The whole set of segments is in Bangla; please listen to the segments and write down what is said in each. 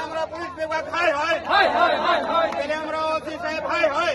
আমরা পুলিশ বিভাগ হাই হাই হাই আমরা ওসি সাহেব হাই হয়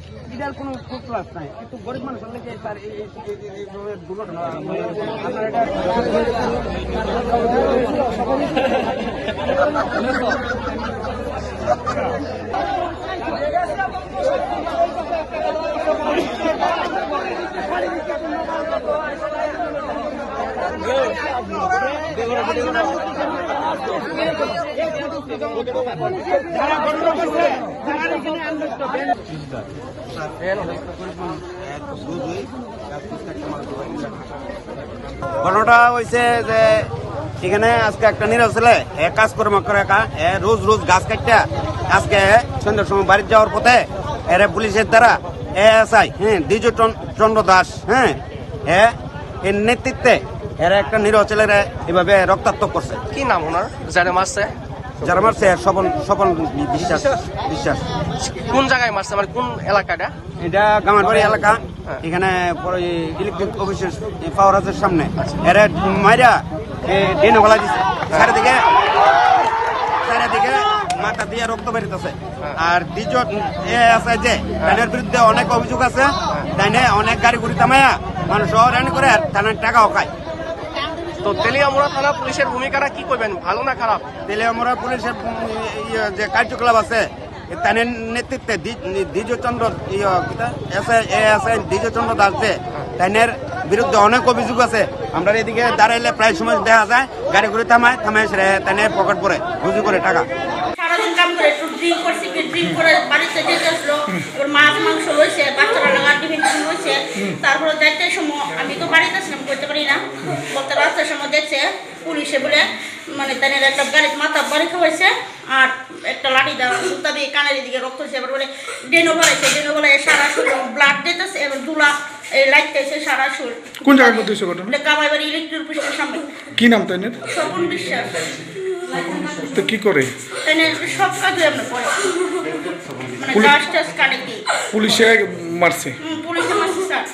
এটার কোনো ক্লাস নাই। কিন্তু গরিব মানুষের লেগে তার এই দুর্ঘটনা আপনার এটা ঘটনা ঘটনাটা হয়েছে যে এখানে আজকে একটা নিরজ ছেলে, এ কাজ করে একা, এ রোজ রোজ গাছ কাটটা আজকে সন্ধ্যার সময় বাড়ি যাওয়ার পথে এর পুলিশের দ্বারা এ এস আই হ্যাঁ দ্বিজ চন্দ্র দাস হ্যাঁ এ এর নেতৃত্বে এরা একটা নিরহ ছেলেরা এভাবে রক্তাক্ত করছে। কি নাম ওনার? যারা মারছে? যারা মারছে স্বপন স্বপন বিশ্বাস বিশ্বাস। কোন জায়গায় মারছে? মানে কোন এলাকাটা? এটা গামারবাড়ি এলাকা। এখানে ইলেকট্রিক অফিসের পাওয়ার হাউসের সামনে। এরা মাইরা ডেনে গলা দিছে। চারিদিকে চারিদিকে মাথা দিয়ে রক্ত বেরিতেছে। আর দ্বিতীয় এ আছে যে ডাইনের বিরুদ্ধে অনেক অভিযোগ আছে। ডাইনে অনেক গাড়ি গুড়ি থামায়া মানুষ হয়রানি করে আর থানার টাকাও খায়। তো তেলিয়ামুড়া থানা পুলিশের ভূমিকাটা কি করবেন? ভালো না খারাপ? তেলে পুলিশের ইয়ে যে কার্যকলাপ আছে তাদের নেতৃত্বে দ্বিজচন্দ্র এস এ দ্বিজচন্দ্র দাস যে তাইনের বিরুদ্ধে অনেক অভিযোগ আছে। আমরা এদিকে দাঁড়াইলে প্রায় সময় দেখা যায় গাড়ি ঘুরে থামায় থামায় সেরে তাইনের পকেট পরে রুজু করে টাকা। সারাদিন কাম করে একটু ড্রিঙ্ক করছি ড্রিঙ্ক করে বাড়িতে যেতে আসলো। এবার মাছ মাংস রয়েছে বাচ্চারা লাগা টিফিন টিফিন তারপরে চারটের সময় আমি তো বাড়িতে ছিলাম করতে পারি না। বলতে দেখছে পুলিশে বলে মানে তাদের একটা গাড়ির মাথা বাড়ি খাওয়াইছে আর একটা লাঠি দেওয়া দিয়ে কানের দিকে রক্ত হয়েছে এবার বলে ডেনো বলাইছে ডেনো বলাই সারা শরীর ব্লাড দিতেছে এবার দুলা এই লাইটতেছে সারা শরীর কোন জায়গার মধ্যে হয়েছে ঘটনা? কামাই বাড়ি ইলেকট্রিক অফিসের সামনে। কি নাম তাইনের স্বপন বিশ্বাস। তো কি করে? সব কাজে আমরা করে। মানে গাছ পুলিশে মারছে।